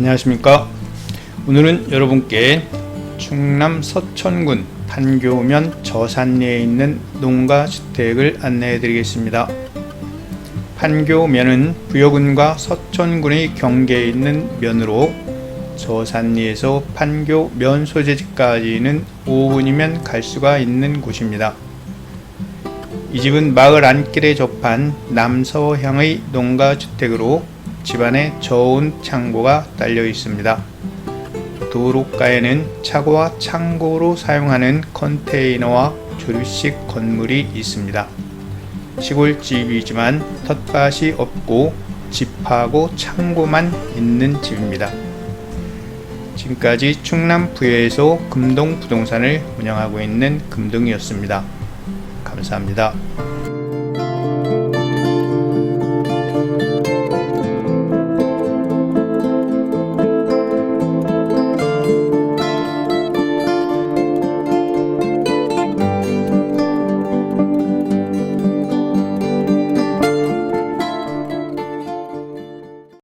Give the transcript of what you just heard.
안녕하십니까. 오늘은 여러분께 충남 서천군 판교면 저산리에 있는 농가주택을 안내해 드리겠습니다. 판교면은 부여군과 서천군의 경계에 있는 면으로 저산리에서 판교 면 소재지까지는 5분이면 갈 수가 있는 곳입니다. 이 집은 마을 안길에 접한 남서향의 농가주택으로 집안에 저온 창고가 딸려 있습니다. 도로가에는 차고와 창고로 사용하는 컨테이너와 조립식 건물이 있습니다. 시골집이지만 텃밭이 없고 집하고 창고만 있는 집입니다. 지금까지 충남 부여에서 금동 부동산을 운영하고 있는 금동이었습니다. 감사합니다.